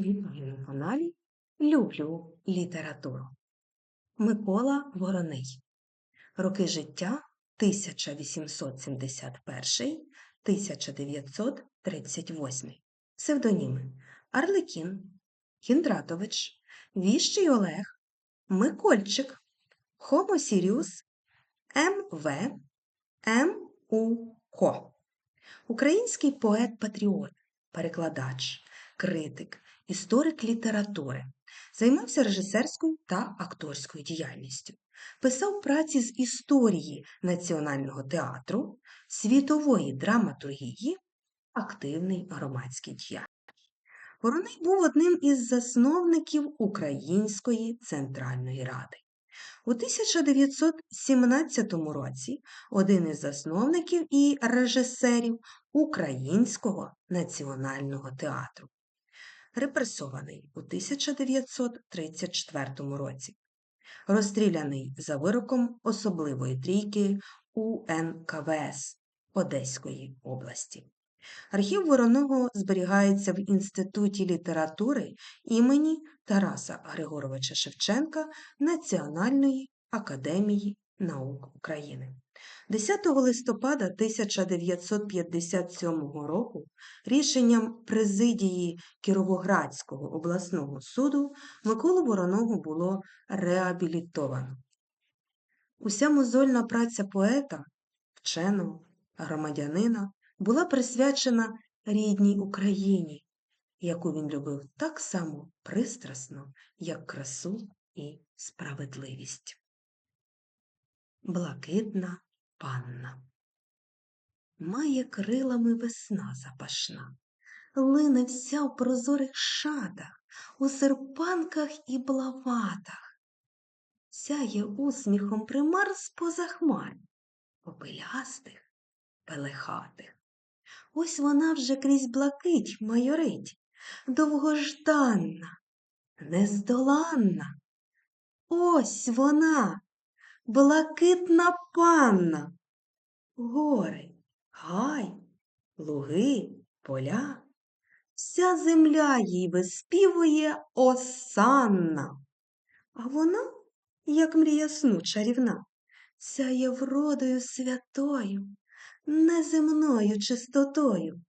Вітаю на каналі Люблю літературу. Микола Вороний. Роки життя 1871-1938. Псевдоніми Арлекін, Кіндратович, Віщий Олег, Микольчик, Хомо Сіріус, М.В. М.У. Ко. Український поет-патріот, перекладач, критик, історик літератури, займався режисерською та акторською діяльністю, писав праці з історії національного театру, світової драматургії, активний громадський діяч. Вороний був одним із засновників Української Центральної Ради. У 1917 році один із засновників і режисерів Українського національного театру, репресований у 1934 році, розстріляний за вироком особливої трійки УНКВС Одеської області. Архів Вороного зберігається в Інституті літератури імені Тараса Григоровича Шевченка Національної академії наук України. 10 листопада 1957 року рішенням президії Кіровоградського обласного суду Миколу Вороного було реабілітовано. Уся мозольна праця поета, вченого, громадянина була присвячена рідній Україні, яку він любив так само пристрасно, як красу і справедливість. Блакитна панна Має крилами весна запашна, лине вся в прозорих шатах, у серпанках і блаватах, сяє усміхом примар з-поза хмар, попелястих, пелехатих. Ось вона вже крізь блакить майорить, довгожданна, нездоланна. Ось вона, блакитна панна. Гори, гай, луги, поля. Вся земля їй виспівує осанна. А вона, як мрія сну чарівна, сяє вродою святою, неземною чистотою,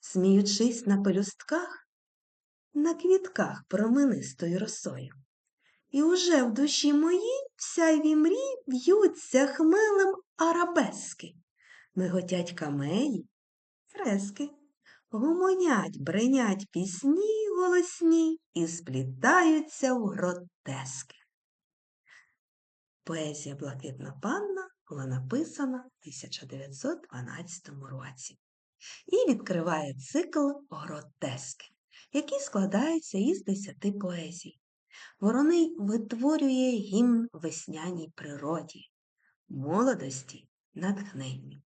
сміючись на пелюстках, на квітках променистою росою. І уже в душі моїй всяйві мрій в'ються хмелем арабески, миготять камеї, фрески, гомонять, бренять пісні голосні і сплітаються в гротески. Поезія Блакитна панна була написана в 1912 році і відкриває цикл гротески, який складається із десяти поезій. Вороний витворює гімн весняній природі, молодості, натхненню.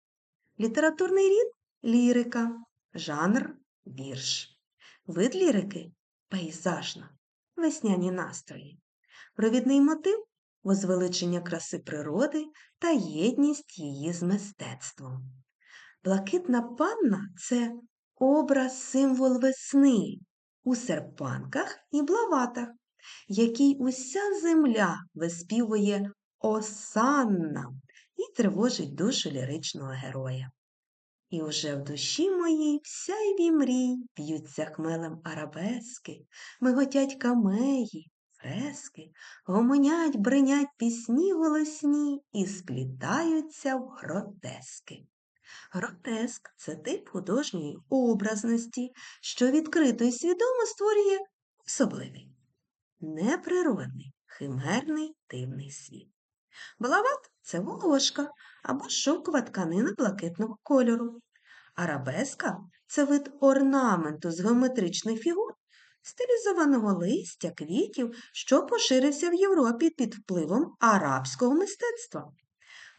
Літературний рід лірика, жанр вірш. Вид лірики пейзажна, весняні настрої. Провідний мотив возвеличення краси природи та єдність її з мистецтвом. Блакитна панна це образ символ весни у серпанках і блаватах, який уся земля виспівує осанна і тривожить душу ліричного героя. І уже в душі моїй всяйві мрій п'ються хмелем арабески, миготять камеї, фрески, гомонять, бринять пісні голосні і сплітаються в гротески. Гротеск це тип художньої образності, що відкрито і свідомо створює особливий, неприродний, химерний дивний світ. Балават це волошка або шовкова тканина блакитного кольору. Арабеска це вид орнаменту з геометричних фігур, стилізованого листя, квітів, що поширився в Європі під впливом арабського мистецтва.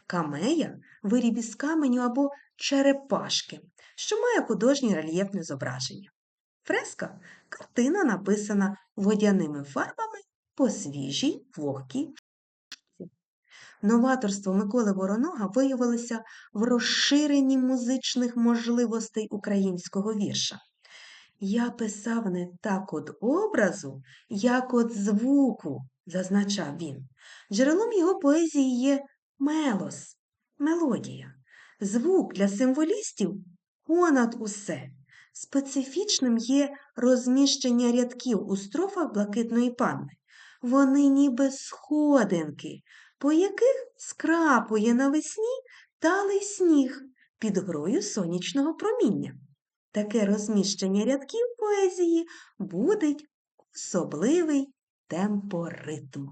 Камея виріб із каменю або черепашки, що має художнє рельєфне зображення. Фреска картина написана водяними фарбами по свіжій вогкій Новаторство Миколи Воронога виявилося в розширенні музичних можливостей українського вірша. Я писав не так от образу, як от звуку, зазначав він. Джерелом його поезії є мелос, мелодія. Звук для символістів понад усе. Специфічним є розміщення рядків у строфах блакитної панни. Вони ніби сходинки, по яких скрапує навесні талий сніг під грою сонячного проміння. Таке розміщення рядків поезії будить особливий темпоритм.